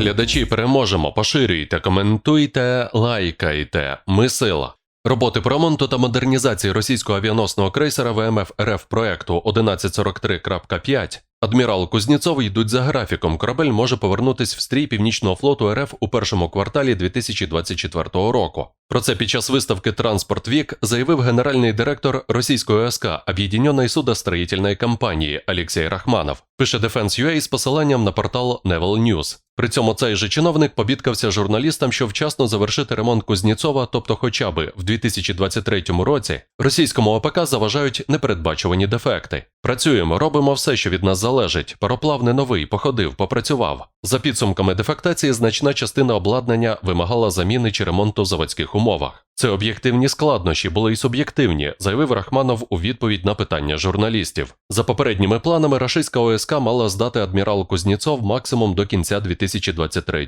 Глядачі переможемо, поширюйте, коментуйте, лайкайте. Ми сила. Роботи по ремонту та модернізації російського авіаносного крейсера ВМФ РФ проекту 1143.5 Адмірал Кузнєцов йдуть за графіком. Корабель може повернутись в стрій Північного флоту РФ у першому кварталі 2024 року. Про це під час виставки Транспорт Вік заявив генеральний директор російської ОСК Об'єднаної судостроїтельної компанії Олексій Рахманов. Пише Defense.ua з посиланням на портал Naval News. При цьому цей же чиновник побідкався журналістам, що вчасно завершити ремонт Кузнєцова, тобто, хоча би в 2023 році, російському ОПК заважають непередбачувані дефекти. Працюємо, робимо все, що від нас залежить. Пароплав не новий, походив, попрацював. За підсумками дефектації, значна частина обладнання вимагала заміни чи ремонту в заводських умовах. Це об'єктивні складнощі були й суб'єктивні, заявив Рахманов у відповідь на питання журналістів. За попередніми планами, рашистська ОСК мала здати адмірал Кузнєцов максимум до кінця 2023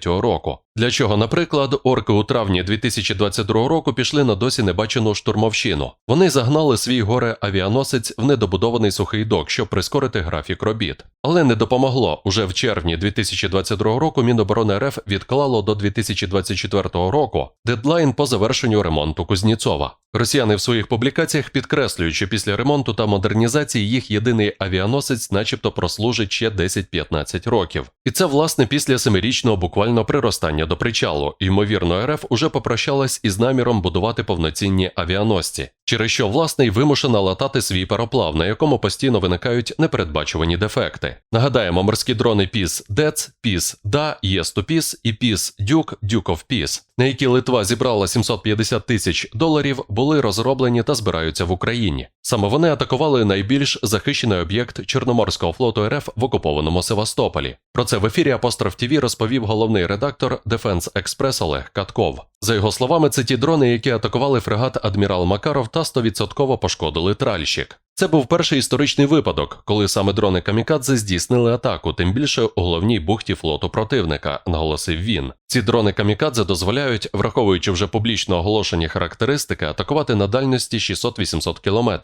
року. Для чого, наприклад, орки у травні 2022 року пішли на досі небачену штурмовщину. Вони загнали свій горе авіаносець в недобудований сухий док, щоб прискорити графік робіт. Але не допомогло. Уже в червні 2022 року Міноборони РФ відклало до 2024 року дедлайн по завершенню ремонту Кузнєцова. Росіяни в своїх публікаціях підкреслюють, що після ремонту та модернізації їх єдиний авіаносець, начебто, прослужить ще 10-15 років. І це власне після семирічного буквально приростання до причалу. Ймовірно, РФ уже попрощалась із наміром будувати повноцінні авіаносці, через що власний вимушена латати свій пароплав, на якому постійно виникають непередбачувані дефекти. Нагадаємо, морські дрони ПІС ДЕЦ, ПІС ДА, ЄС-100 і ПІС Дюк, Дюков ПІС, на які Литва зібрала 750 тисяч доларів, були розроблені та збираються в Україні. Саме вони атакували найбільш захищений об'єкт Чорноморського флоту РФ в окупованому Севастополі. Про це в ефірі Апостроф ТВ розповів головний редактор Defense Express Олег Катков. За його словами, це ті дрони, які атакували фрегат Адмірал Макаров та 100% пошкодили тральщик. Це був перший історичний випадок, коли саме дрони Камікадзе здійснили атаку, тим більше у головній бухті флоту противника, наголосив він. Ці дрони Камікадзе дозволяють, враховуючи вже публічно оголошені характеристики, атакувати на дальності 600-800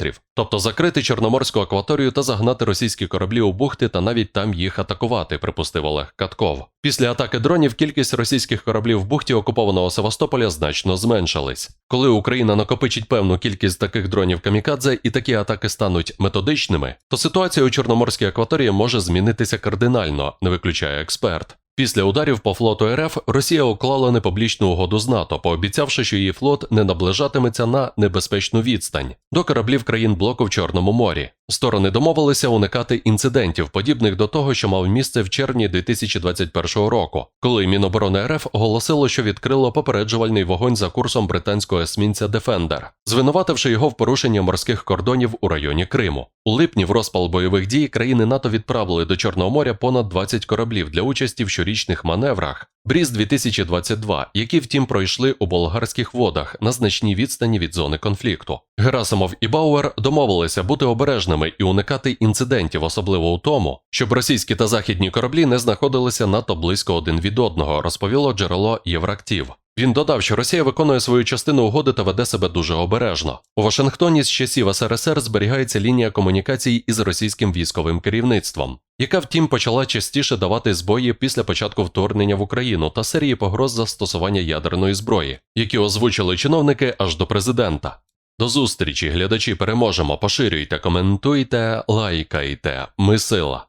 кілометрів, тобто закрити Чорноморську акваторію та загнати російські кораблі у бухти та навіть там їх атакувати, припустив Олег Катков. Після атаки дронів кількість російських кораблів в бухті окупованого Севастополя значно зменшилась. Коли Україна накопичить певну кількість таких дронів Камікадзе і такі атаки стануть методичними, то ситуація у Чорноморській акваторії може змінитися кардинально, не виключає експерт. Після ударів по флоту РФ Росія уклала непублічну угоду з НАТО, пообіцявши, що її флот не наближатиметься на небезпечну відстань до кораблів країн блоку в Чорному морі. Сторони домовилися уникати інцидентів, подібних до того, що мав місце в червні 2021 року, коли Міноборони РФ оголосило, що відкрило попереджувальний вогонь за курсом британського есмінця Дефендер, звинувативши його в порушенні морських кордонів у районі Криму. У липні в розпал бойових дій країни НАТО відправили до Чорного моря понад 20 кораблів для участі в щорічних маневрах. Бріз 2022, які втім пройшли у болгарських водах на значній відстані від зони конфлікту. Герасимов і Бауер домовилися бути обережними і уникати інцидентів, особливо у тому, щоб російські та західні кораблі не знаходилися надто близько один від одного, розповіло джерело Єврактів. Він додав, що Росія виконує свою частину угоди та веде себе дуже обережно. У Вашингтоні з часів СРСР зберігається лінія комунікацій із російським військовим керівництвом, яка втім почала частіше давати збої після початку вторгнення в Україну та серії погроз застосування ядерної зброї, які озвучили чиновники аж до президента. До зустрічі, глядачі, переможемо. Поширюйте, коментуйте, лайкайте. Ми сила.